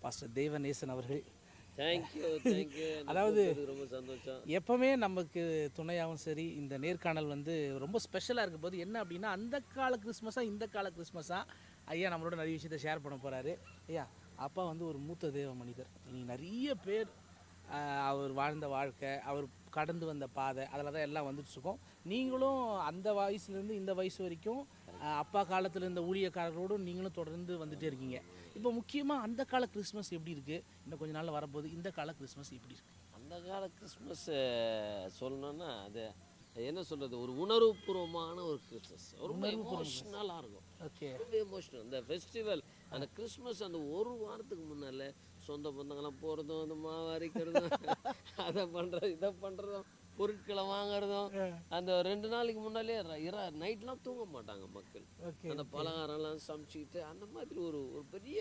Pastor Devanesan அவர்கள். அதாவது- ரொம்ப சந்தோஷம். எப்பவுமே நமக்கு துணையாகவும் சரி இந்த நேர்காணல் வந்து ரொம்ப ஸ்பெஷலாக இருக்கும் போது என்ன அப்படின்னா அந்த கால கிறிஸ்மஸா இந்த கால கிறிஸ்மஸா ஐயா நம்மளோட நிறைய விஷயத்தை ஷேர் பண்ண போகிறாரு ஐயா அப்பா வந்து ஒரு மூத்த தேவ மனிதர். நீ நிறைய பேர் அவர் வாழ்ந்த வாழ்க்கை அவர் கடந்து வந்த பாதை அதில் தான் எல்லாம் வந்துட்டு இருக்கோம். நீங்களும் அந்த வயசுலேருந்து இந்த வயசு வரைக்கும் அப்பா காலத்தில் இருந்த ஊழியக்காரர்களோடும் நீங்களும் தொடர்ந்து வந்துட்டே இருக்கீங்க. இப்போ முக்கியமாக அந்த கால கிறிஸ்மஸ் எப்படி இருக்குது இன்னும் கொஞ்ச நாள்ல வரப்போகுது. இந்த கால கிறிஸ்மஸ் எப்படி இருக்கு? அந்த கால கிறிஸ்மஸ் சொல்லணும்னா அது என்ன சொல்றது? ஒரு உணர்வுபூர்வமான ஒரு கிறிஸ்மஸ். ரொம்ப எமோஷ்னலாக இருக்கும். ஓகே. ரொம்ப எமோஷனல் அந்த ஃபெஸ்டிவல் அந்த கிறிஸ்மஸ் அந்த ஒரு வாரத்துக்கு முன்னால சொந்த பந்தங்கள்லாம் போகிறதும் அந்த மாவு அரைக்கிறதும் அதை பண்ணுறதும் இதை பண்ணுறதும் பொருட்களை வாங்குறதும் அந்த ரெண்டு நாளைக்கு முன்னாலே இரா நைட்லாம் தூங்க மாட்டாங்க மக்கள். அந்த பலகாரம்லாம் சமைச்சிக்கிட்டு அந்த மாதிரி ஒரு ஒரு பெரிய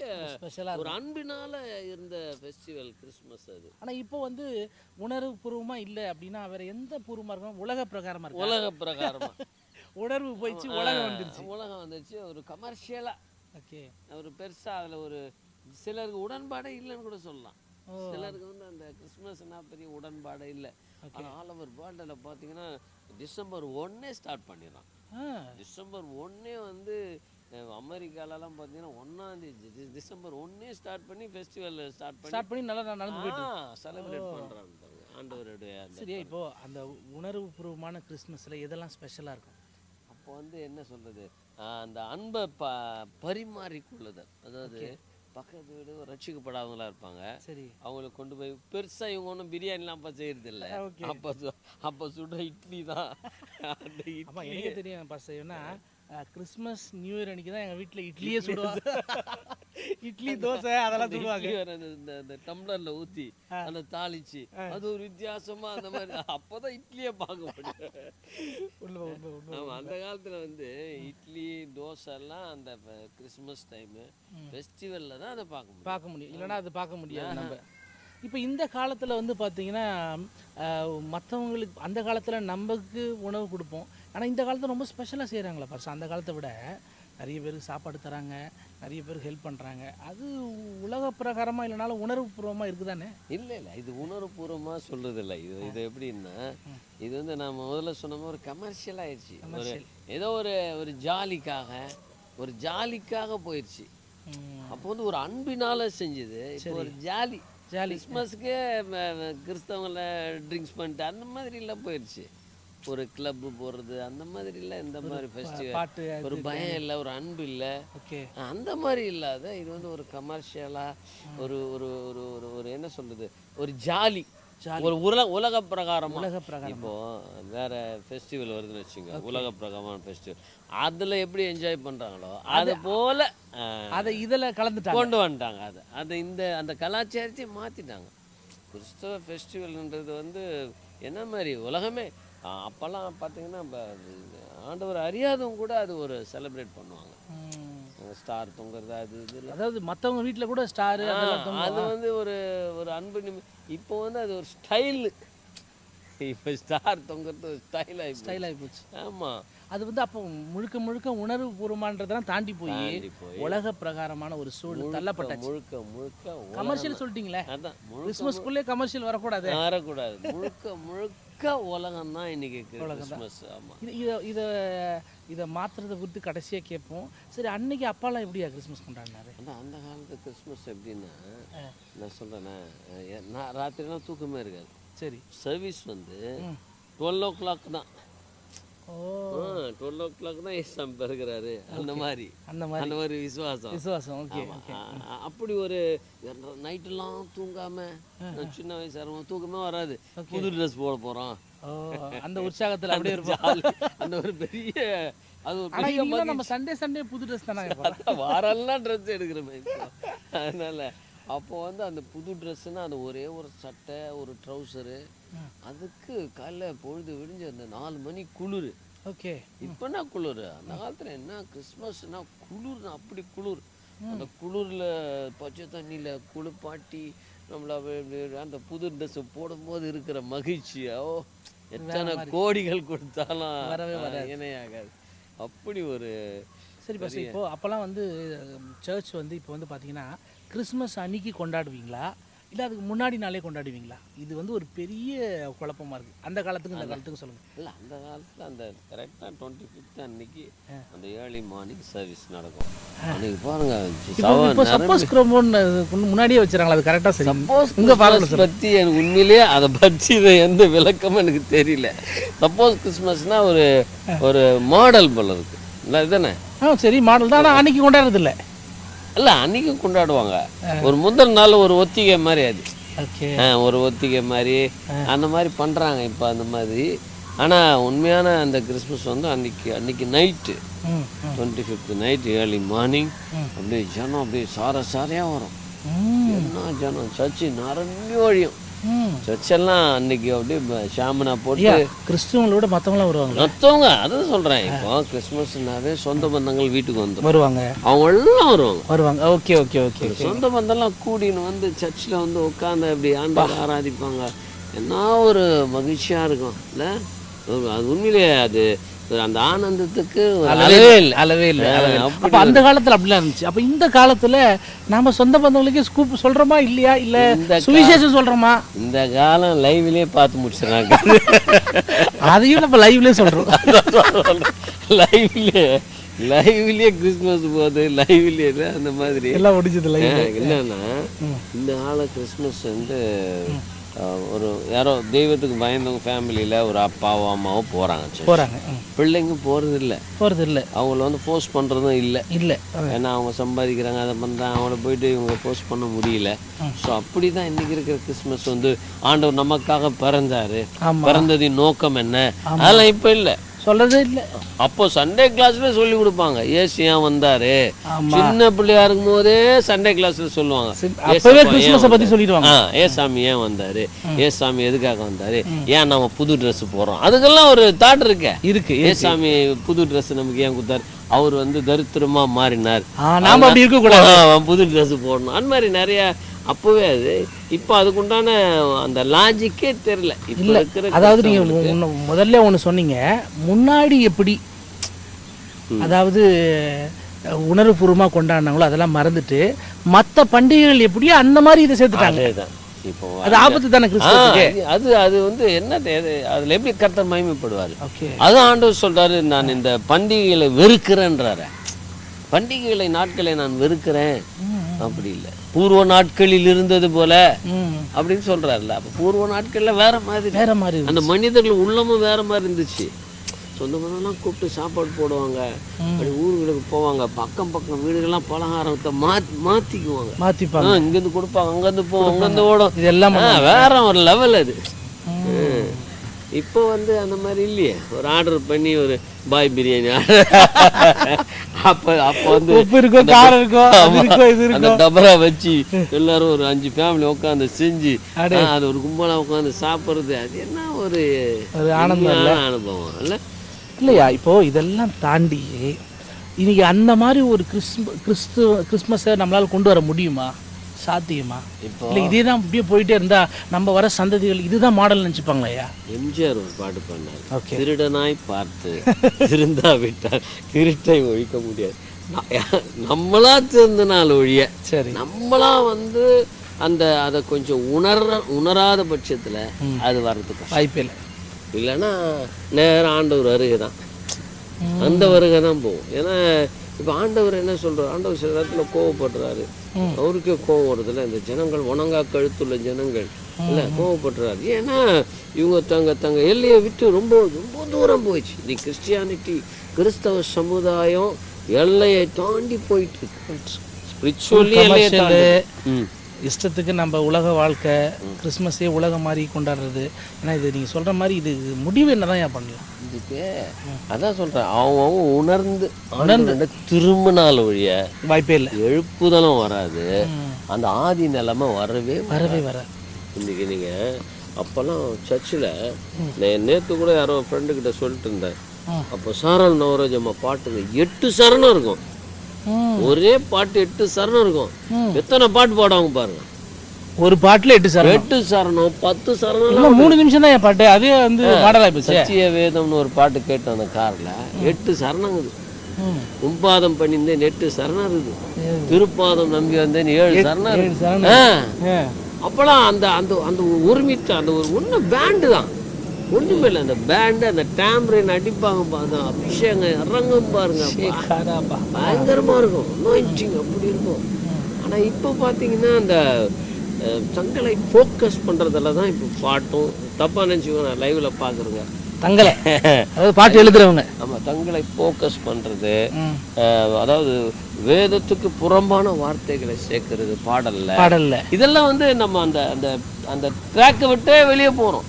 ஒரு அன்பினால இருந்த ஃபெஸ்டிவல் கிறிஸ்மஸ் அது. ஆனால் இப்போ வந்து உணர்வு பூர்வமாக இல்லை அப்படின்னா வேற எந்த பூர்வமாக இருக்கும் உலக பிரகாரமாக இருக்கு? உலக பிரகாரமா. உணர்வு போயிடுச்சு உலகம் வந்துருச்சு. உலகம் வந்துருச்சு ஒரு கமர்ஷியலா ஓகே. ஒரு பெருசா அதுல ஒரு சிலருக்கு உடன்பாடே இல்லைன்னு கூட சொல்லலாம். சிலருக்கு வந்து அந்த கிறிஸ்மஸ்னா பெரிய உடன்பாடே இல்லை. ஆனா ஆல் ஓவர் வேர்ல்டில் பார்த்தீங்கன்னா டிசம்பர் ஒன்னே ஸ்டார்ட் பண்ணிடுறான். டிசம்பர் ஒன்னே வந்து அமெரிக்காலலாம் பார்த்தீங்கன்னா ஒன்றாம் தேதி டி- டிசம்பர் ஒன்னே ஸ்டார்ட் பண்ணி ஃபெஸ்டிவல் ஸ்டார்ட் பண்ணி ஸ்டார்ட் பண்ணி நல்லா நடந்து போயிட்டு செலிப்ரேட் பண்ணுறாங்க ஆண்டவருடைய சரியா இப்போ அந்த உணர்வு பூர்வமான கிறிஸ்மஸில் எதெல்லாம் ஸ்பெஷலாக இருக்கும்? அப்போ வந்து என்ன சொல்றது ஆஹ் அந்த அன்பை ப பரிமாறிக்கொள்ளுதல். அதாவது பக்கத்து வீடு ரட்சிக்கப்படாதவங்களா இருப்பாங்க. சரி. அவங்களுக்கு கொண்டு போய் பெருசா இவங்க ஒன்றும் பிரியாணிலாம் அப்போ செய்யறது இல்ல Okay. அப்போ அப்போ சுடுற இட்லி தான். அந்த இட்லி தெரியும் பாஸ்டர் ஏன்னா கிறிஸ்மஸ் நியூ இயர் அன்னைக்கு தான் எங்கள் வீட்டில் இட்லியே சுடுவாங்க இட்லி தோசை அதெல்லாம் சுடுவாங்க. இந்த இந்த டம்ளர்ல ஊத்தி அந்த தாளிச்சு அது ஒரு வித்தியாசமா அந்த மாதிரி. அப்போதான் இட்லியை பார்க்க முடியும். அந்த காலத்துல வந்து இட்லி தோசை எல்லாம் அந்த கிறிஸ்மஸ் டைம் ஃபெஸ்டிவல்ல தான் அதை பார்க்க முடியும். பார்க்க முடியும். இல்லைன்னா அது பார்க்க முடியாது நம்ம. இப்போ இந்த காலத்தில் வந்து பார்த்தீங்கன்னா மற்றவங்களுக்கு அந்த காலத்தில் நமக்கு உணவு கொடுப்போம். ஆனால் இந்த காலத்தில் ரொம்ப ஸ்பெஷலாக செய்கிறாங்களா பர்ஸ் அந்த காலத்தை விட நிறைய பேருக்கு சாப்பாடு தராங்க நிறைய பேருக்கு ஹெல்ப் பண்ணுறாங்க அது உலக பிரகாரமாக இல்லைனாலும் உணர்வுபூர்வமாக இருக்குதானே? இல்ல இல்ல. இது உணர்வுபூர்வமா சொல்றது இல்ல இது இது எப்படின்னா இது வந்து நான் முதல்ல சொன்ன ஒரு கமர்ஷியல் ஆயிடுச்சு. ஒரு. ஏதோ ஒரு ஒரு ஜாலிக்காக ஒரு ஜாலிக்காக போயிடுச்சு. அப்போ வந்து ஒரு அன்பினால செஞ்சது. இப்போ ஒரு ஜாலி. ஜாலி. கிறிஸ்மஸ்க்கு கிறிஸ்தவங்கள ட்ரிங்க்ஸ் பண்ணிட்டு அந்த மாதிரி எல்லாம் போயிடுச்சு ஒரு கிளப் போறது அந்த மாதிரி இல்ல இந்த மாதிரி ஃபெஸ்டிவல் ஒரு பயம் இல்ல ஒரு அன்பு இல்ல. அந்த மாதிரி இல்லாத இது வந்து ஒரு கமர்ஷியலா ஒரு ஒரு ஒரு ஒரு ஒரு என்ன சொல்றது ஒரு ஜாலி. ஒரு உலக உலக பிரகாரமா உலக பிரகாரம் இப்போ வேற ஃபெஸ்டிவல் வருதுன்னு வச்சுங்க உலக பிரகாரமான ஃபெஸ்டிவல் அதுல எப்படி என்ஜாய் பண்றாங்களோ அது போல அதை இதில் கலந்துட்டாங்க. கொண்டு வந்துட்டாங்க. அதை அதை இந்த அந்த கலாச்சாரத்தையும் மாத்திட்டாங்க. கிறிஸ்தவ ஃபெஸ்டிவல்ன்றது வந்து என்ன மாதிரி உலகமே? அப்பெல்லாம் பார்த்தீங்கன்னா ஆண்டவர் அறியாதவங்க கூட அது ஒரு செலிப்ரேட் பண்ணுவாங்க. ம். ஸ்டார் தொங்குறது அது இதுல அதாவது மற்றவங்க வீட்டில் கூட ஸ்டாரு. அது வந்து ஒரு ஒரு அன்பு நிமி இப்போ வந்து அது ஒரு ஸ்டைல் இப்போ ஸ்டார் தொங்குறது ஸ்டைல் ஆகி ஸ்டைல் ஆகி போச்சு. ஆமா. அது வந்து அப்போ முழுக்க முழுக்க உணர்வு பூர்வமானதெல்லாம் தாண்டி போய் உலக பிரகாரமான ஒரு சூழல் தள்ளப்பட்டாச்சு. முழுக்க முழுக்க கமர்ஷியல் சொல்லிட்டீங்களே? அதான் கிறிஸ்மஸ்க்குள்ளே கமர்ஷியல் வரக்கூடாது. மாறக்கூடாது முழுக்க முழுக்க உலகம் தான் இன்னைக்கு கிறிஸ்மஸ் ஆமா. இது இதை இதை இதை மாற்றுறதை குறித்து கடைசியாக கேட்போம் சரி அன்னைக்கு அப்பாலாம் எப்படியா கிறிஸ்மஸ் கொண்டாடினாரு? அதான் அந்த காலத்து கிறிஸ்மஸ் எப்படின்னா நான் சொல்றேனே அஹ் நான் ராத்திரிலாம் தூக்கமே இருக்காது. சரி. சர்வீஸ் வந்து. டுவெல் ஓ கிளாக் தான். டுவெல் ஓ கிளாக் தான் ஏசாமி பிறகுறாரு. அந்த மாதிரி. அந்த மாதிரி. அந்த மாதிரி விசுவாசம். விசுவாசம் ஓகே அப்படி ஒரு நைட்டெல்லாம் தூங்காம சின்ன வயசா இருக்கும் தூக்கமே வராது. புது ட்ரெஸ் போட போறோம். ஓ அந்த உற்சாகத்தில் அப்படியே இருப்போம். ஜாலி. அந்த ஒரு பெரிய அது ஒரு பெரிய நம்ம சண்டே சண்டே புது ட்ரெஸ் தானே. வாரெல்லாம் ட்ரெஸ் எடுக்கிறோமே இப்போ. அதனால அப்போ வந்து அந்த புது ட்ரெஸ்ஸுன்னா அந்த ஒரே ஒரு சட்டை ஒரு ட்ரௌசரு அதுக்கு காலைல பொழுது விடிஞ்சு அந்த நாலு மணி குளிர். ஓகே. இப்போனா குளிர்? அந்த காலத்துல என்ன கிறிஸ்மஸ்னா குளிர்னா அப்படி குளிர். அந்த குளிர்ல பச்சை தண்ணியில குளிப்பாட்டி நம்மள அந்த புது ட்ரெஸ் போடும்போது இருக்கிற மகிழ்ச்சி ஓ எத்தனை கோடிகள் கொடுத்தாலும் வரவே ஆ, இணையாகாது. அப்படி ஒரு சரி பஸ் இப்போ அப்போல்லாம் வந்து சர்ச் வந்து இப்போ வந்து பார்த்தீங்கன்னா கிறிஸ்மஸ் அன்னைக்கு கொண்டாடுவீங்களா? இல்லை அதுக்கு முன்னாடி நாளே கொண்டாடுவீங்களா? இது வந்து ஒரு பெரிய குழப்பமா இருக்கு. அந்த காலத்துக்கு இந்த காலத்துக்கு சொல்லுங்க. இல்லை அந்த காலத்தில் அந்த கரெக்டாக டுவெண்ட்டி ஃபிஃப்த் அன்னைக்கு அந்த ஏர்லி மார்னிங் சர்வீஸ் நடக்கும். அன்னைக்கு பாருங்க சப்போஸ் குரோமோன்னு முன்னாடியே வச்சுறாங்களா அது கரெக்டாக சரி. சப்போஸ் உங்க பார்வை கிறிஸ்மஸ் பற்றி எனக்கு உண்மையிலேயே அதை பற்றி இது எந்த விளக்கமும் எனக்கு தெரியல. சப்போஸ் கிறிஸ்மஸ்னா ஒரு ஒரு மாடல் போல இருக்கு. இல்லை இதுதானே? ஆ சரி மாடல் தான். ஆனால் அன்னைக்கு கொண்டாடுறது இல்லை இல்லை அன்னைக்கும் கொண்டாடுவாங்க. ஒரு முந்தின நாள் ஒரு ஒத்திகை மாதிரி அது. ஒரு ஒத்திகை மாதிரி. அந்த மாதிரி பண்ணுறாங்க இப்போ அந்த மாதிரி. ஆனால் உண்மையான அந்த கிறிஸ்மஸ் வந்து அன்னைக்கு அன்னைக்கு night. Twenty fifth night early morning. அப்படியே ஜனம் அப்படியே சார சாரையாக வரும். என்ன ஜனம்? சர்ச்சு நிரம்பி வழியும். ம் சர்ச்செல்லாம் அன்னைக்கு அப்படியே ஷாமனா போட்டு கிறிஸ்துவங்களோட மற்றவங்களாம் வருவாங்க மற்றவங்க அதான் சொல்கிறேன் இப்போ கிறிஸ்மஸ்னாவே சொந்த பந்தங்கள் வீட்டுக்கு வந்துடும் வருவாங்க. அவங்க எல்லாம் வருவாங்க. வருவாங்க. ஓகே ஓகே ஓகே சொந்த பந்தம்லாம் கூடின்னு வந்து சர்ச்சில் வந்து உட்காந்து அப்படி ஆண்டவர் ஆராதிப்பாங்க. என்ன ஒரு மகிழ்ச்சியா இருக்கும் இல்ல? அது உண்மையிலேயே அது அந்த ஆனந்தத்துக்கு அளவே இல்லை அளவே இல்லை அப்ப அந்த காலத்துல அப்படிலாம் இருந்துச்சு. அப்ப இந்த காலத்துல நாம சொந்த பந்தங்களுக்கு ஸ்கூப் சொல்றோமா இல்லையா? இல்ல இந்த சுவிசேஷம் சொல்றோமா? இந்த காலம் லைவ்லயே பார்த்து முடிச்சிடறாங்க. அதையும் நம்ம லைவ்லயே சொல்றோம். லைவ்லயே லைவ்லயே கிறிஸ்மஸ் போகுது லைவ்லயே அந்த மாதிரி? எல்லாம் முடிஞ்சது என்னன்னா இந்த கால கிறிஸ்மஸ் வந்து ஒரு யாரோ தெய்வத்துக்கு பயந்தவங்க ஃபேமிலியில் ஒரு அப்பாவோ அம்மாவோ போகிறாங்க ம். பிள்ளைங்க போகிறது இல்லை போறது இல்ல அவங்கள வந்து ஃபோர்ஸ் பண்ணுறதும் இல்லை. இல்ல. ஏன்னா அவங்க சம்பாதிக்கிறாங்க அதை பண்ணுறாங்க அவங்கள போயிட்டு இவங்க ஃபோர்ஸ் பண்ண முடியல. ஸோ அப்படி தான் இன்றைக்கி இருக்கிற கிறிஸ்மஸ் வந்து ஆண்டவர் நமக்காக பிறந்தாரு. பிறந்ததின் நோக்கம் என்ன? அதெல்லாம் இப்போ இல்லை. சொல்றதே இல்ல. அப்போ சண்டே கிளாஸ்ல சொல்லி கொடுப்பாங்க. ஏசு ஏன் வந்தாரு? சின்ன பிள்ளையா இருக்கும் போதே சண்டே கிளாஸ்ல சொல்லுவாங்க. அப்பவே கிறிஸ்துமஸை பத்தி சொல்லிடுவாங்க. ஏன் வந்தாரு? ஏசாமி எதுக்காக வந்தாரு? ஏன் நம்ம புது Dress போடுறோம் அதுக்கெல்லாம் ஒரு தாட் இருக்கே. இருக்கு ஏசாமி புது Dress நமக்கு ஏன் கொடுத்தாரு? அவர் வந்து தரித்திரமா மாறினார். நாம அப்படி இருக்க கூடாது புது Dress போடணும். அந்த மாதிரி நிறைய அப்பவே அது. இப்போ அதுக்குண்டான அந்த லாஜிக்கே தெரியல. இப்போ இல்ல அதாவது நீங்க முன்ன- முதல்ல ஒண்ணு சொன்னீங்க முன்னாடி எப்படி அதாவது அஹ், உணர்வுபூர்வமா கொண்டாடினாங்களோ அதெல்லாம் மறந்துட்டு மத்த பண்டிகைகள் எப்படியோ அந்த மாதிரி இதை சேர்த்துட்டாங்க. அதேதான். இப்போ அது ஆபத்து தானே கிறிஸ்துவுக்கு அது- அது அது வந்து என்ன அதுல எப்படி கர்த்தர் மகிமைப்படுவார்? அதான் ஆண்டவர் சொல்றாரு நான் இந்த பண்டிகைகளை வெறுக்கிறேன்றாரு. பண்டிகைகளை நாட்களை நான் வெறுக்கிறேன். அப்படி இல்லை. பூர்வ நாட்களில் இருந்தது போல. அப்படின்னு சொல்றாருல்ல. அப்ப பூர்வ நாட்கள்ல வேற மாதிரி. வேற மாதிரி. அந்த மனிதர்கள் உள்ளமும் வேற மாதிரி இருந்துச்சு. சொந்த பந்தம்லாம் கூப்பிட்டு சாப்பாடு போடுவாங்க. அப்படி ஊர்களுக்கு போவாங்க. பக்கம் பக்கம் வீடுகள்லாம் பலகாரத்தை மாத்தி மாத்திக்குவாங்க. மாத்திப்பாங்க. இங்கிருந்து கொடுப்பாங்க அங்கிருந்து போவோம் அங்கிருந்து ஓடும். இதெல்லாம் வேற ஒரு லெவல் அது. இப்போ வந்து அந்த மாதிரி இல்லையே. ஒரு ஆர்டர் பண்ணி ஒரு பாய் பிரியாணி அப்ப அப்ப வந்து உப்பு இருக்கும் காரம் இருக்கும் அந்த டபரா வச்சு எல்லாரும் ஒரு அஞ்சு ஃபேமிலி உட்காந்து செஞ்சு அது ஒரு கும்பலா உட்காந்து சாப்பிடுறது அது என்ன ஒரு ஒரு ஆனந்தம் இனிமையான அனுபவம் இல்ல? இல்லையா? இப்போ இதெல்லாம் தாண்டி இன்னைக்கு அந்த மாதிரி ஒரு கிறிஸ்ம கிறிஸ்து கிறிஸ்மஸை நம்மளால கொண்டு வர முடியுமா? சாத்தியமா? இல்லை இதே தான் அப்படியே போயிட்டே இருந்தா நம்ம வர சந்ததிகள் இதுதான் மாடல் நினச்சிப்பாங்களா ஐயா? எம்ஜிஆர் ஒரு பாட்டு பண்ணார் ஓகே. திருடனாய் பார்த்து திருந்தா விட்டால் திருட்டை ஒழிக்க முடியாது. நம்மளா திருந்தினால் ஒழிய சரி. நம்மளா வந்து அந்த அதை கொஞ்சம் உணர உணராத பட்சத்துல அது வர்றதுக்கு. வாய்ப்பே இல்லை. இல்லைன்னா நேரம் ஆண்டவர் வருகை தான் அந்த வருகை தான் போகும் ஏன்னா இப்போ ஆண்டவர் என்ன சொல்றாரு? ஆண்டவர் சில நேரத்துல கோவப்படுறாரு. அவருக்கே கோவம் வருதுல்ல இந்த ஜனங்கள் உணங்கா கழுத்துள்ள ஜனங்கள். இல்ல கோவப்படுறாரு. ஏன்னா இவங்க தங்க தங்க எல்லையை விட்டு ரொம்ப ரொம்ப தூரம் போயிடுச்சு. இந்த கிறிஸ்டியானிட்டி கிறிஸ்தவ சமுதாயம் எல்லையை தாண்டி போயிட்டு இருக்கு. ஸ்பிரிச்சுவலி எல்லையை இஷ்டத்துக்கு நம்ம உலக வாழ்க்கை கிறிஸ்மஸே உலகம் மாதிரி கொண்டாடுறது. ஏன்னா இது நீங்கள் சொல்கிற மாதிரி இது முடிவு என்ன தான் பண்ணலாம்? இதுக்கு அதான் சொல்றேன். அவங்க அவங்க உணர்ந்து உணர்ந்து. திரும்பினால் ஒழிய வாய்ப்பே இல்லை. எழுப்புதலும் வராது. அந்த ஆதி நிலைமை வரவே. வரவே வர இன்னைக்கு நீங்க அப்போல்லாம் சர்ச்சில் நான் நேற்று கூட யாரோ ஃப்ரெண்டு கிட்ட சொல்லிட்டு இருந்தேன். அப்போ சாரல் நவரோஜ் அம்மா பாட்டுங்க எட்டு சரணம் இருக்கும். ஒரே பாட்டு எட்டு சரணம் இருக்கும். எத்தனை பாட்டு பாடுவாங்க பாருங்க. ஒரு பாட்டில் எட்டு சார் எட்டு சரணம் பத்து சரணம் இல்லை மூணு நிமிஷம் தான் என் பாட்டு. அதே வந்து மாடலாக போச்சு. சத்திய வேதம்னு ஒரு பாட்டு கேட்டேன் அந்த கார்ல. எட்டு சரணங்குது உம்பாதம் பணிந்தேன் எட்டு சரணருது திருப்பாதம் நம்பி வந்தேன் ஏழு சரணம். ஆ. ஆ. அப்போலாம் அந்த அந்த அந்த ஒருமித்த அந்த ஒரு ஒன்று பேண்டு தான். ஒன்றுமே இல்லை அந்த பேண்டு அந்த டேம்ரின் அடிப்பாங்க பாருங்க அபிஷேகம் இறங்கும் பாருங்க. காதாப்பா. பயங்கரமா இருக்கும். அனாயிண்டிங் அப்படி இருக்கும். ஆனா இப்போ பார்த்தீங்கன்னா அந்த தங்களை ஃபோக்கஸ் பண்றதுல தான் இப்போ பாட்டும். தப்பா நினச்சிக்கோ நான் லைவ்ல பார்க்குறேங்க தங்கலை அதாவது பாட்டு எழுதுறவங்க. ஆமா தங்களை ஃபோக்கஸ். அஹ், அதாவது வேதத்துக்கு புறம்பான வார்த்தைகளை சேர்க்கறது பாடல்ல. பாடல்ல. இதெல்லாம் வந்து நம்ம அந்த அந்த அந்த ட்ராக்கை விட்டே வெளியே போறோம்.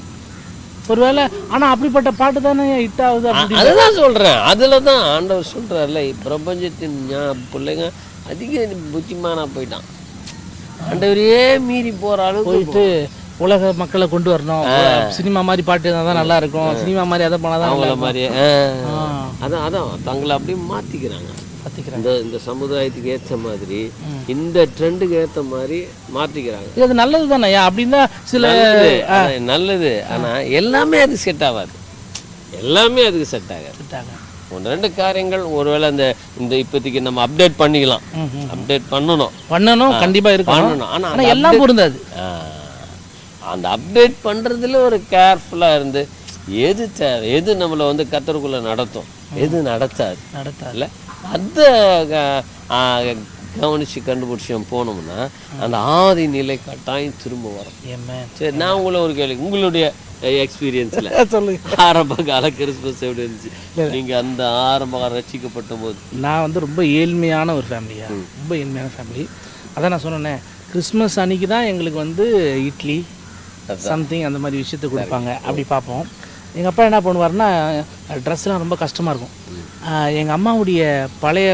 ஒருவேளை ஆனா அப்படிப்பட்ட பாட்டு தானே ஹிட் ஆகுது அதுதான் சொல்றேன். அதுல தான் ஆண்டவர் சொல்றாருல பிரபஞ்சத்தின் பிள்ளைங்க அதிக புத்திமானா போயிட்டான். ஆண்டவரையே மீறி அளவுக்கு போயிட்டு உலக மக்களை கொண்டு வரணும். சினிமா மாதிரி பாட்டு இருந்தா தான் நல்லா இருக்கும். சினிமா மாதிரி அதை பண்ணாதான் அவங்கள மாதிரி. அதான் அதான் தங்களை அப்படியே மாத்திக்கிறாங்க. கத்திக்கிறேன் இந்த இந்த சமுதாயத்துக்கு ஏத்த மாதிரி இந்த ட்ரெண்டுக்கு ஏத்த மாதிரி மாத்திக்கிறாங்க. இது அது நல்லது தானே? அப்படின்னா சில நல்லது. ஆனா நல்லது. ஆனா எல்லாமே அது செட் ஆகாது. எல்லாமே அதுக்கு செட் ஆகாது. விட்டாங்க. ஒன்று ரெண்டு காரியங்கள் ஒருவேளை இந்த இந்த இப்போதைக்கு நம்ம அப்டேட் பண்ணிக்கலாம். அப்டேட் பண்ணணும். பண்ணணும் கண்டிப்பா இருக்கணும். பண்ணணும். ஆனா ஆனா எல்லாம் பொருந்தாது. அந்த அப்டேட் பண்றதுல ஒரு கேர்ஃபுல்லா இருந்து எது தேவை எது நம்மளை வந்து கத்தருக்குள்ள நடத்தும் எது நடத்தாது. நடத்தாது. அதை கவனிச்சு கண்டுபிடிச்சி போனோம்னா அந்த ஆதி நிலை கட்டாயம் திரும்ப வரும். சரி நான் உங்களை ஒரு கேள்வி உங்களுடைய எக்ஸ்பீரியன்ஸ்ல சொல்லுங்க. ஆரம்ப கால கிறிஸ்மஸ் எப்படி இருந்துச்சு? நீங்க அந்த ஆரம்ப ரசிக்கப்பட்ட போது. நான் வந்து ரொம்ப ஏழ்மையான ஒரு ஃபேமிலியா ரொம்ப ஏழ்மையான ஃபேமிலி அதான் நான் சொன்னேனே கிறிஸ்மஸ் அன்னைக்கு தான் எங்களுக்கு வந்து இட்லி சம்திங் அந்த மாதிரி விஷயத்த கொடுப்பாங்க. அப்படி பார்ப்போம். எங்கள் அப்பா என்ன பண்ணுவாருன்னா ட்ரெஸ்லாம் ரொம்ப கஷ்டமாக இருக்கும். எங்கள் அம்மாவுடைய பழைய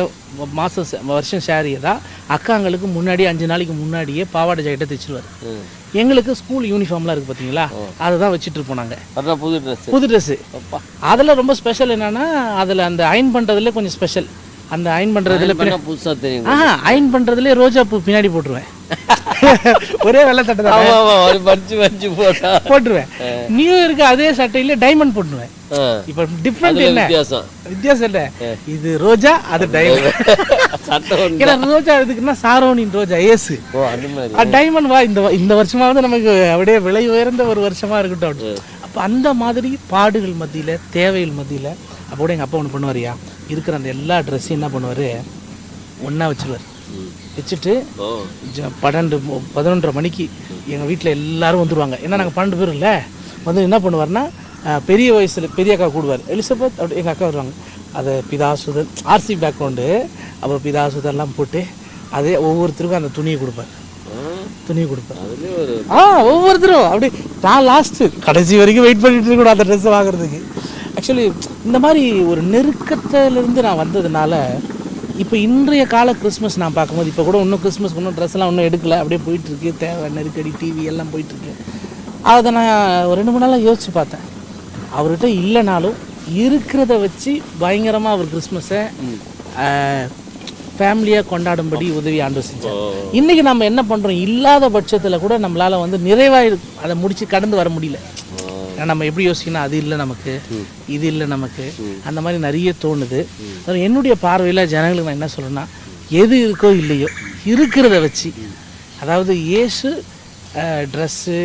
மாதம் வருஷம் சாரியை தான் அக்காங்களுக்கு முன்னாடி அஞ்சு நாளைக்கு முன்னாடியே பாவாடை ஜாக்கெட்டை தைச்சிருவார். எங்களுக்கு ஸ்கூல் யூனிஃபார்ம்லாம் இருக்குது பார்த்தீங்களா அதை தான் வச்சுட்டு இருப்போம் நாங்கள் புது ட்ரெஸ் புது ட்ரெஸ்ஸு அதில் ரொம்ப ஸ்பெஷல் என்னன்னா அதில் அந்த அயன் பண்ணுறதுல கொஞ்சம் ஸ்பெஷல் அந்த அயன் பண்ணுறதுல பண்ணா புதுசா தெரியும். ஆஹா அயன் பண்ணுறதுல ரோஜா பூ பின்னாடி போட்டுருவேன். ஒரே வெள்ளை சட்டை தான்? பறிச்சு பறிச்சு போட்டா. போட்டுருவேன். நியூ இயருக்கு அதே சட்டையில டைமண்ட் போட்டுருவேன். இப்போ டிஃப்ரெண்ட் என்ன? வித்தியாசம். வித்தியாசம் இல்லை இது ரோஜா அது டைமண்ட். ஏன்னா ரோஜா எதுக்குன்னா சாரோனின் ரோஜா ஏசு. டைமண்ட் வா இந்த இந்த வருஷமாவது நமக்கு அப்படியே விலை உயர்ந்த ஒரு வருஷமா இருக்கட்டும் அப்படின்னு. அப்ப அந்த மாதிரி பாடுகள் மத்தியில தேவைகள் மத்தியில அப்போ எங்க அப்பா ஒன்று பண்ணுவாரியா இருக்கிற அந்த எல்லா ட்ரெஸ்ஸையும் என்ன பண்ணுவாரு? ஒண்ணா வச்சிருவார். வச்சுட்டு பன்னெண்டு பதினொன்றரை மணிக்கு எங்கள் வீட்டில் எல்லாரும் வந்துருவாங்க. ஏன்னா நாங்கள் பன்னெண்டு பேர் இல்லை. வந்து என்ன பண்ணுவார்னா பெரிய வயசில் பெரிய அக்கா கூடுவார். எலிசபெத் அப்படி எங்கள் அக்கா வருவாங்க. அதை பிதாசுதன் ஆர்சி பேக்ரவுண்டு அப்புறம் பிதாசுதன்லாம் போட்டு அதே ஒவ்வொருத்தருக்கும் அந்த துணியை கொடுப்பார். ஆ, துணியை கொடுப்பார். அதுலயே ஒரு ஆ ஒவ்வொருத்தரும். அப்படி நான் லாஸ்ட்டு கடைசி வரைக்கும் வெயிட் பண்ணிட்டு இருக்கணும் அந்த ட்ரெஸ்ஸை வாங்குறதுக்கு. ஆக்சுவலி இந்த மாதிரி ஒரு நெருக்கத்திலிருந்து நான் வந்ததுனால இப்போ இன்றைய கால கிறிஸ்மஸ் நான் பார்க்கும்போது இப்போ கூட இன்னும் கிறிஸ்மஸ்க்கு இன்னும் ட்ரெஸ் எல்லாம் இன்னும் எடுக்கல. அப்படியே போயிட்டு இருக்கு தேவை நெருக்கடி டிவி எல்லாம் போயிட்டு இருக்கு அதை நான் ஒரு ரெண்டு மூணு நாளாக யோசிச்சு பார்த்தேன். அவர்கிட்ட இல்லைனாலும் இருக்கிறத வச்சு பயங்கரமாக அவர் கிறிஸ்மஸை ஃபேமிலியாக கொண்டாடும்படி உதவி ஆண்டு செஞ்சார். இன்னைக்கு நம்ம என்ன பண்ணுறோம் இல்லாத பட்சத்தில் கூட நம்மளால் வந்து நிறைவாக அதை முடிச்சு கடந்து வர முடியல. ஏன்னா நம்ம எப்படி யோசிக்கணும் அது இல்லை நமக்கு இது இல்லை நமக்கு. அந்த மாதிரி நிறைய தோணுது. என்னுடைய பார்வையில் ஜனங்களுக்கு நான் என்ன சொல்றேன்னா எது இருக்கோ இல்லையோ இருக்கிறத வச்சு அதாவது இயேசு ட்ரெஸ்ஸு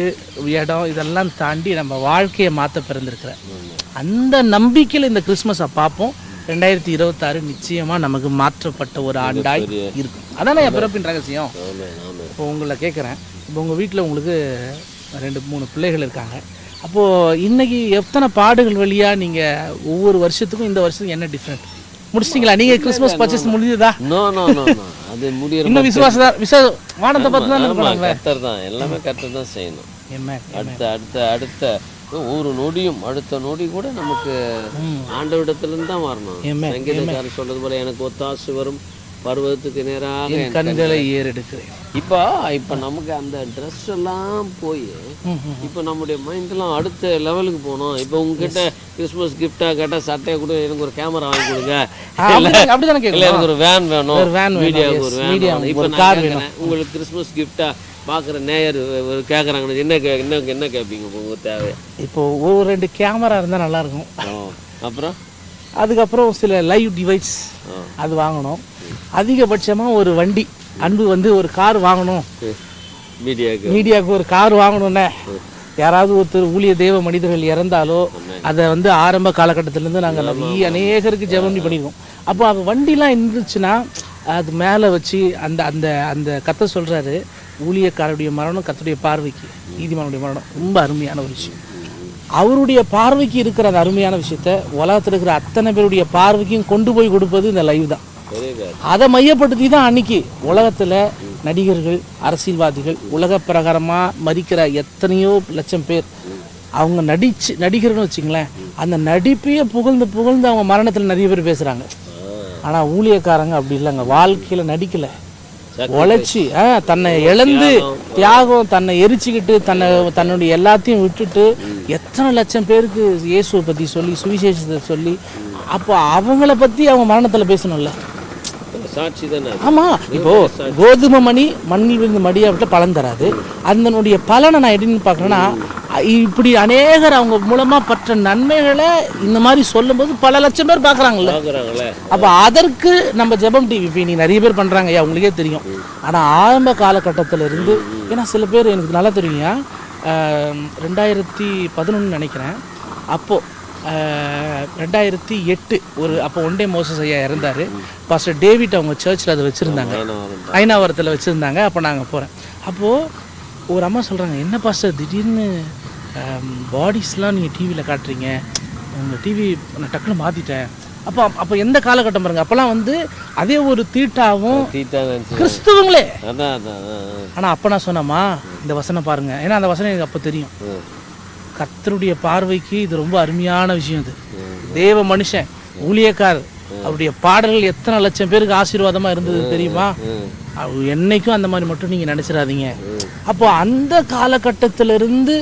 இடம் இதெல்லாம் தாண்டி நம்ம வாழ்க்கையை மாற்ற பிறந்திருக்கிற. அந்த நம்பிக்கையில் இந்த கிறிஸ்மஸை பார்ப்போம். ரெண்டாயிரத்தி இருபத்தாறு நிச்சயமா நமக்கு மாற்றப்பட்ட ஒரு ஆண்டாய் இருக்கும். அதானே என் பிறப்பின் ரகசியம்? இப்போ உங்களை கேட்குறேன் இப்போ உங்கள் வீட்டில் உங்களுக்கு ரெண்டு மூணு பிள்ளைகள் இருக்காங்க. அப்போது இன்னைக்கு எத்தனை பாடுகள் வழியாக நீங்கள் ஒவ்வொரு வருஷத்துக்கும் இந்த வருஷத்துக்கு என்ன டிஃப்ரெண்ட் முடிச்சிட்டிங்களா? நீங்கள் கிறிஸ்மஸ் பர்ச்சேஸ் முடிஞ்சதா? நோ நோ நோ அது முடியற இன்னும் விசுவாச விசா வானத்தை பார்த்து தான் இருக்கணும் தான். எல்லாமே கத்தர் தான் செய்யணும். என்ன அடுத்த அடுத்த அடுத்த. ஒரு நொடியும் அடுத்த நொடி கூட நமக்கு ஆண்டவிடத்திலிருந்து தான் வரணும். சங்கீதக்காரர் சொல்றது போல எனக்கு ஒத்தாசு வரும். பருவத்துக்கு நேராக என் கண்களை ஏறெடுக்கிறேன். இப்போ இப்போ நமக்கு அந்த ட்ரெஸ் எல்லாம் போய் இப்போ நம்முடைய மைண்ட்லாம் அடுத்த லெவலுக்கு போகணும். இப்போ உங்ககிட்ட கிறிஸ்மஸ் கிஃப்டாக கேட்டால் சட்டையை கூட எனக்கு ஒரு கேமரா வாங்கி கொடுங்க. கேட்கலாம் எனக்கு ஒரு வேன் வேணும். ஒரு மீடியாவுக்கு yes. ஒரு வேன் இப்போ கேட்குறேன் உங்களுக்கு கிறிஸ்மஸ் கிஃப்டாக பார்க்குற நேயர் கேட்குறாங்கன்னு என்ன கே என்ன என்ன கேட்பீங்க இப்போ உங்கள் தேவை? இப்போ ஒரு ரெண்டு கேமரா இருந்தால் நல்லா இருக்கும். அப்புறம்? அதுக்கப்புறம் சில லைவ் டிவைஸ் அது வாங்கணும். அதிகபட்சமாக ஒரு வண்டி அன்பு வந்து ஒரு கார் வாங்கணும். மீடியாவுக்கு மீடியாவுக்கு ஒரு கார் வாங்கணும்னே. யாராவது ஒருத்தர் ஊழிய தேவ மனிதர்கள் இறந்தாலோ அதை வந்து ஆரம்ப காலகட்டத்திலேருந்து நாங்கள் நிறைய அநேகருக்கு ஜெபம் பண்ணியிருக்கோம் அப்போ அது வண்டிலாம் இருந்துச்சுன்னா அது மேலே வச்சு அந்த அந்த அந்த கத்தை சொல்கிறாரு ஊழியக்காரருடைய மரணம் கத்துடைய பார்வைக்கு நீதிமானுடைய மரணம். ரொம்ப அருமையான ஒரு விஷயம். அவருடைய பார்வைக்கு இருக்கிற அந்த அருமையான விஷயத்த உலகத்தில் இருக்கிற அத்தனை பேருடைய பார்வைக்கும் கொண்டு போய் கொடுப்பது இந்த லைவ் தான். அதை மையப்படுத்தி தான் அன்னைக்கு உலகத்தில் நடிகர்கள் அரசியல்வாதிகள் உலக பிரகாரமாக மதிக்கிற எத்தனையோ லட்சம் பேர். அவங்க நடிச்சு நடிகர்னு வச்சுங்களேன் அந்த நடிப்பையே புகழ்ந்து புகழ்ந்து அவங்க மரணத்தில் நிறைய பேர் பேசுகிறாங்க ஆனால் ஊழியக்காரங்க அப்படி இல்லைங்க. வாழ்க்கையில் நடிக்கலை. உழைச்சி தன்னை இழந்து தியாகம் தன்னை எரிச்சுக்கிட்டு தன்னை தன்னுடைய எல்லாத்தையும் விட்டுட்டு எத்தனை லட்சம் பேருக்கு இயேசுவை பற்றி சொல்லி சுவிசேஷத்தை சொல்லி அப்போ அவங்கள பற்றி அவங்க மரணத்தில் பேசணும்ல. சாட்சி தானே ஆமா. இப்போ கோதுமை மணி மண்ணில் விழுந்து மடியாவிட்ட பலன் தராது. அதனுடைய பலனை நான் எப்படின்னு பார்க்குறேன்னா இப்படி அநேகர் அவங்க மூலமா பற்ற நன்மைகளை இந்த மாதிரி சொல்லும்போது பல லட்சம் பேர் பார்க்குறாங்கல்ல. பார்க்குறாங்களே. அப்போ அதற்கு நம்ம ஜெபம் டிவி இப்போ நீ நிறைய பேர் பண்ணுறாங்க ஐயா உங்களுக்கே தெரியும். ஆனால் ஆரம்ப காலகட்டத்தில் இருந்து ஏன்னா சில பேர் எனக்கு நல்லா தெரியுங்க ரெண்டாயிரத்தி பதினொன்று நினைக்கிறேன். அப்போது ரெண்டாயிரத்தி எட்டு ஒரு அப்போ ஒன்டே மோசஸ் ஐயா இறந்தார். பாஸ்டர் டேவிட் அவங்க சர்ச்சில் அதை வச்சுருந்தாங்க. ஐநாவரத்தில் வச்சுருந்தாங்க அப்போ நாங்கள் போகிறேன் அப்போது ஒரு அம்மா சொல்கிறாங்க என்ன பாஸ்டர் திடீர்னு பாடிஸ்லாம் நீங்கள் டிவியில் காட்டுறீங்க. உங்கள் டிவி நான் டக்குன்னு மாற்றிட்டேன் அப்போ அப்போ எந்த காலகட்டம் பாருங்க அப்போல்லாம் வந்து அதே ஒரு தீட்டாவும் கிறிஸ்துவங்களே. ஆனால் அப்போ நான் சொன்னேம்மா இந்த வசனம் பாருங்க. ஏன்னா அந்த வசனம் எனக்கு அப்போ தெரியும். ம், கர்த்தருடைய பார்வைக்கு இது ரொம்ப அருமையான விஷயம் இது. தேவ மனுஷன் ஊழியக்கார் அவருடைய பாடல்கள் எத்தனை லட்சம் பேருக்கு ஆசீர்வாதமா இருந்தது தெரியுமா? என்னைக்கும் அந்த மாதிரி மட்டும் நீங்க நினைச்சிடாதீங்க. அப்போ அந்த காலகட்டத்தில இருந்து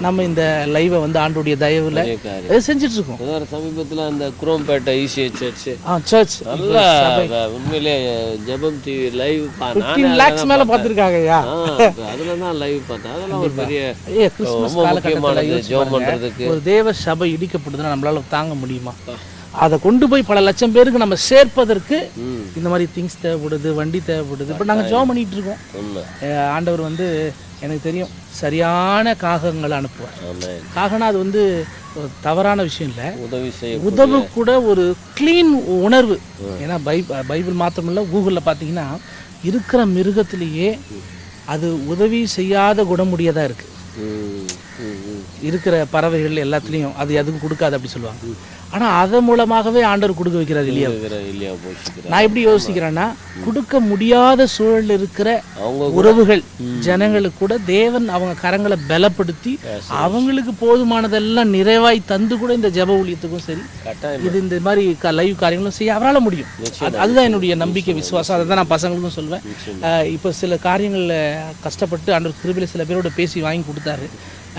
நம்ம இந்த லைவை வந்து ஆண்டுடைய தயவுல செஞ்சுட்டு இருக்கோம் சமீபத்தில் அந்த குரோம்பேட்டை ஈசிஐ சர்ச்சு ஆ சர்ச் நல்லா உண்மையிலே ஜெபம் டிவி லைவ் ஃபிஃப்டீன் லேக்ஸ் மேல பார்த்துருக்காங்க ஐயா. அதில் தான் லைவ் பார்த்தேன். அதெல்லாம் ஒரு பெரிய கிறிஸ்மஸ் காலகட்டத்தில் பாருங்க. பண்றதுக்கு. ஒரு தேவ சபை இடிக்கப்படுதுன்னா நம்மளால தாங்க முடியுமா? அதை கொண்டு போய் பல லட்சம் பேருக்கு நம்ம சேர்ப்பதற்கு இந்த மாதிரி திங்ஸ் தேவைப்படுது வண்டி தேவைப்படுது. இப்போ நாங்கள் ஜாப் பண்ணிட்டு இருக்கோம். ஆண்டவர் வந்து எனக்கு தெரியும் சரியான காகங்களை அனுப்புவார். காகனா அது வந்து ஒரு தவறான விஷயம் இல்லை. உதவி செய்ய உதவு கூட ஒரு க்ளீன் உணர்வு. ஏன்னா பை பைபிள் மாத்திரமில்ல கூகுளில் பார்த்தீங்கன்னா இருக்கிற மிருகத்திலேயே அது உதவி செய்யாத குணமுடையதாக இருக்குது இருக்கிற பறவைகள் எல்லாத்துலேயும் அது எதுவும் கொடுக்காது அப்படி சொல்லுவாங்க. ஆனால் அதன் மூலமாகவே ஆண்டவர் கொடுக்க வைக்கிறார் இல்லையா? நான் எப்படி யோசிக்கிறேன்னா கொடுக்க முடியாத சூழல் இருக்கிற உறவுகள் ஜனங்களுக்கு கூட தேவன் அவங்க கரங்களை பலப்படுத்தி அவங்களுக்கு போதுமானதெல்லாம் நிறைவாய் தந்து கூட இந்த ஜெப ஊழியத்துக்கும் சரி இது இந்த மாதிரி லைவ் காரியங்களும் செய்ய அவரால் முடியும். அது- அதுதான் என்னுடைய நம்பிக்கை விசுவாசம். அதை தான் நான் பசங்களுக்கும் சொல்வேன். இப்போ சில காரியங்களில் கஷ்டப்பட்டு ஆண்டவர் கிருபில சில பேரோட பேசி வாங்கி கொடுத்தாரு.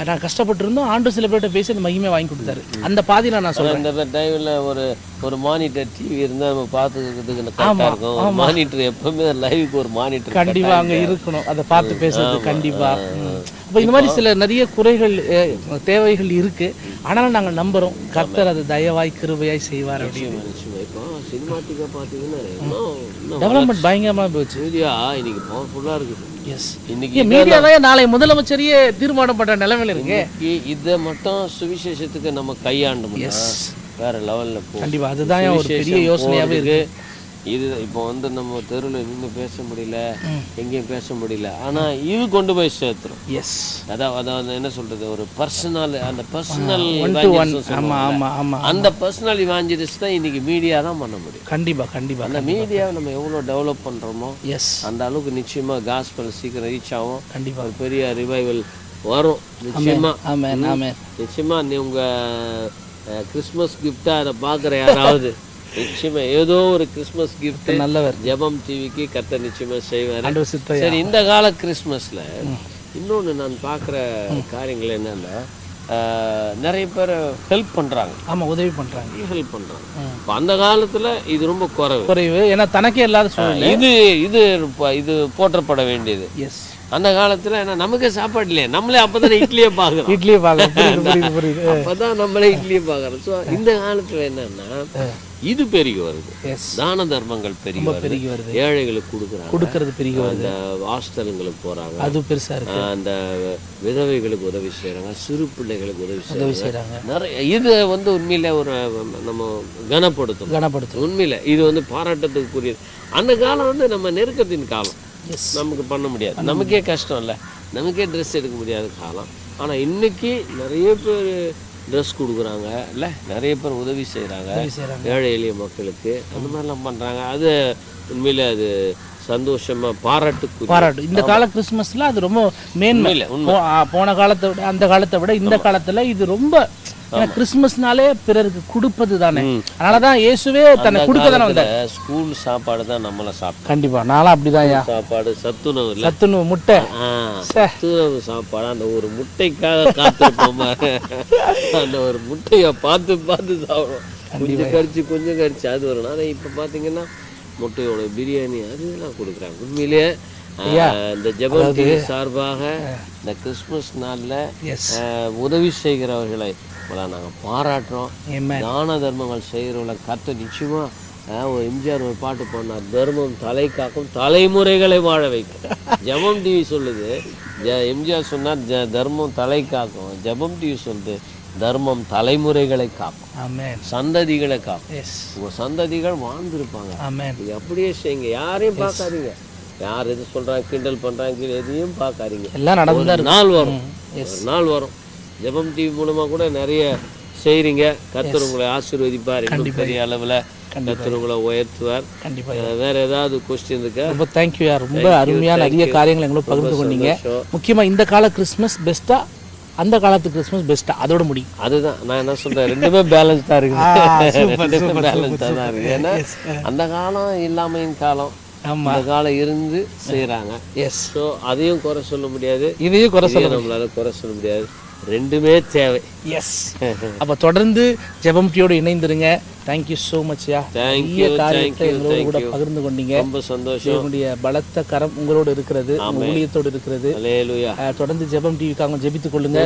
நான் கஷ்டப்பட்டிருந்தோம். ஆண்டு சில பேரோட பேசி அந்த மகிமை வாங்கி கொடுத்தாரு. அந்த பாதியில் நான் சொல்றேன். இந்த டைம்ல ஒரு ஒரு மானிட்டர் டிவி இருந்தா நம்ம பார்த்துக்கிறதுக்கு இருக்கும். ஒரு மானிட்டர் எப்பவுமே லைவுக்கு ஒரு மானிட்டர் கண்டிப்பா அங்க இருக்கணும். அதை பார்த்து பேசுறது கண்டிப்பா. ம். அப்ப இந்த மாதிரி சில நிறைய குறைகள் தேவைகள் இருக்கு. ஆனாலும் நாங்க நம்புறோம். கர்த்தர் அது தயவாய் கிருபையாய் செய்வார் அப்படின்னு. சினிமாட்டிக்காக பார்த்தீங்கன்னா டெவலப்மெண்ட் பயங்கரமா போச்சு. மீடியா இன்னைக்கு பவர்ஃபுல்லாக இருக்குது. எஸ் இன்னைக்கு மீடியாவே நாளை முதலமைச்சரையே தீர்மானம் பண்ற நிலைமையில இருக்கு. இதை மட்டும் சுவிசேஷத்துக்கு நம்ம கையாண்டோம்னா வேற லெவல்ல போ கண்டிப்பா அதுதான் ஒரு பெரிய யோசனையாவே இருக்கு. இது இப்போ வந்து நம்ம தெருவில் நின்று பேச முடியல எங்கேயும் பேச முடியல. ஆனா இது கொண்டு போய் சேர்த்துரும். எஸ் அதான் அதாவது என்ன சொல்றது ஒரு பர்சனல் அந்த பர்சனல் அந்த பர்சனல் இவாஞ்சலிஸ்ட் தான் இன்னைக்கு மீடியா தான் பண்ண முடியும். கண்டிப்பா கண்டிப்பா அந்த மீடியாவை நம்ம எவ்வளோ டெவலப் பண்றோமோ எஸ் அந்த அளவுக்கு நிச்சயமா காஸ்பல் சீக்கிரம் ரீச் ஆகும். கண்டிப்பா. ஒரு பெரிய ரிவைவல் வரும் நிச்சயமா. ஆமென் ஆமென் நிச்சயமா நீ உங்க அஹ், கிறிஸ்மஸ் கிஃப்டா அதை பார்க்குற யாராவது நிச்சயமா. ஏதோ ஒரு கிறிஸ்மஸ் கிஃப்ட் நல்லவர். ஜெபம் டிவிக்கு கத்த நிச்சயமா செய்வாரு. சரி இந்த கால கிறிஸ்மஸ்ல இன்னொன்னு நான் பார்க்குற காரியங்கள் என்னன்னா நிறைய பேர் ஹெல்ப் பண்றாங்க. ஆமா உதவி பண்றாங்க. ஹெல்ப் பண்றாங்க. இப்ப அந்த காலத்துல இது ரொம்ப குறைவு. குறைவு. ஏன்னா தனக்கே இல்லாத இது இது இது போற்றப்பட வேண்டியது. எஸ் அந்த காலத்துல என்ன நமக்கே சாப்பாடு இல்லையா. நம்மளே அப்பதானே இட்லியே பார்க்குறோம். இட்லியை பார்க்க புரியுது புரியுது புரியுது. அப்பதான் நம்மளே இட்லியே பார்க்குறோம். ஸோ இந்த காலத்துல என்னன்னா இது பெருகி வருது. தான தர்மங்கள் பெருகி வருது. பெருகி வருது. ஏழைகளுக்கு கொடுக்குறாங்க. கொடுக்கறது பெருகி வருது. ஹாஸ்டலுங்களுக்கு போறாங்க. அது பெருசா இருக்கு. அந்த விதவைகளுக்கு உதவி செய்றாங்க. சிறு பிள்ளைகளுக்கு உதவி செய்றாங்க. நிறைய இது வந்து உண்மையில ஒரு நம்ம கனப்படுத்தும். கனப்படுத்தும். உண்மையில இது வந்து பாராட்டத்துக்குரியது அந்த காலம் வந்து நம்ம நெருக்கத்தின் காலம். நமக்கு பண்ண முடியாது. நமக்கே கஷ்டம் இல்லை நமக்கே ட்ரெஸ் எடுக்க முடியாத காலம். ஆனா இன்னைக்கு நிறைய பேர் ட்ரெஸ் கொடுக்குறாங்க. இல்லை நிறைய பேர் உதவி செய்றாங்க. ஏழை எளிய மக்களுக்கு. அந்த மாதிரிலாம் பண்றாங்க. அது உண்மையில அது சந்தோஷமா பாராட்டுக்குரிய பாராட்டு. இந்த கால கிறிஸ்மஸ்ல அது ரொம்ப மேன்மை. போன காலத்தை விட அந்த காலத்தை விட இந்த காலத்துல இது ரொம்ப ஏன்னா கிறிஸ்மஸ்னாலே பிறருக்கு கொடுப்பது தானே. ம். அதனாலதான் இயேசுவே தன்னை கொடுக்க தானே வந்தார் ஸ்கூல் சாப்பாடு தான் நம்மளை சாப்பிட்டோம் கண்டிப்பா நானும் அப்படிதான் ஐயா. சாப்பாடு சத்துணவு சத்துணவு முட்டை. சத்துணவு சாப்பாடு அந்த ஒரு முட்டைக்காக காத்திருப்போம். அந்த ஒரு முட்டையை பார்த்து பார்த்து சாப்பிடும் கொஞ்சம் கடிச்சு கொஞ்சம் கடிச்சு அது வரும் ஆனால் இப்போ பார்த்தீங்கன்னா முட்டையோட பிரியாணி அது இதெல்லாம் கொடுக்குறாங்க. உண்மையிலேயே இந்த ஜெபம் சார்பாக இந்த கிறிஸ்மஸ் நாளில் உதவி செய்கிறவர்களை நாங்கள் பாராட்டுறோம். தான தர்மங்கள் செய்கிறவங்களை கத்த நிச்சயமா ஆஹ், ஒரு எம்ஜிஆர் ஒரு பாட்டு பாடினார் தர்மம் தலை காக்கும் தலைமுறைகளை வாழ வைக்கும். ஜெபம் டிவி சொல்லுது எம்ஜிஆர் சொன்னார் ஜ தர்மம் தலை காக்கும். ஜெபம் டிவி சொல்லுது தர்மம் தலைமுறைகளை காக்கும். சந்ததிகளை காக்கும். உங்க சந்ததிகள் வாழ்ந்திருப்பாங்க. அப்படியே செய்யுங்க யாரையும் பார்க்காதீங்க. யார் எது சொல்றாங்க கிண்டல் பண்றாங்க எதையும் பார்க்காதீங்க. எல்லாம் நடந்து நாள் வரும். நாள் வரும். ஜெபம் டிவி மூலமா கூட நிறைய செய்றீங்க. கர்த்தர் உங்களை ஆசீர்வதிப்பார். இன்னும் பெரிய அளவுல கர்த்தர் உங்களை உயர்த்துவார். கண்டிப்பா. அஹ் வேற ஏதாவது கொஸ்டின் இருக்கா? ரொம்ப தேங்க்யூ யார். ரொம்ப அருமையான நிறைய காரியங்கள் எங்களோட பகிர்ந்து கொண்டீங்க. சந்தோஷம். முக்கியமா இந்த கால கிறிஸ்மஸ் பெஸ்ட்டா அந்த காலத்து கிறிஸ்மஸ் பெஸ்ட்டா அதோட முடியும். அதுதான். நான் என்ன சொல்றேன்? ரெண்டுமே பேலன்ஸ் தான் ஆ, இருக்குது. super, ரெண்டுமே super, பேலன்ஸ் super, தான் இருக்கு ஏன்னா அந்த காலம் இல்லாமையின் காலம். ஆமா. இந்த காலம் இருந்து செய்றாங்க. எஸ் ஸோ அதையும் குறை சொல்ல முடியாது. இதையும் குறை சொல்ல நம்மளால குறை சொல்ல முடியாது. ரெண்டுமே தேவை. எஸ் அப்ப தொடர்ந்து ஜெபம் டியோட இணைந்திருங்க. Thank you so much yeah. Thank நிறைய you, காரியத்தை thank you, எங்களோட கூட. பகிர்ந்து கொண்டீங்க. ரொம்ப சந்தோஷம். தேவனுடைய பலத்த கரம் உங்களோட இருக்கிறது ஊழியத்தோடு இருக்கிறது. தொடர்ந்து ஜெபம் டிவிக்காக ஜெபித்துக் கொள்ளுங்க.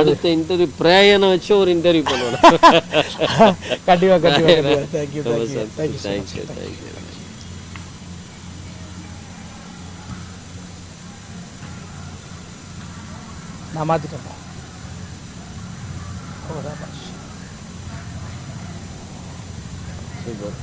அடுத்த இன்டர்வியூ பிரயாணம் வச்சு ஒரு இன்டர்வியூ பண்ணணும். கண்டிப்பா கண்டிப்பா கண்டிப்பா. தேங்க்யூ ரொம்ப தேங்க்யூ தேங்க்யூ தேங்க்யூ தேங்க்யூ நான் மாத்திட்டேன் சூப்பர்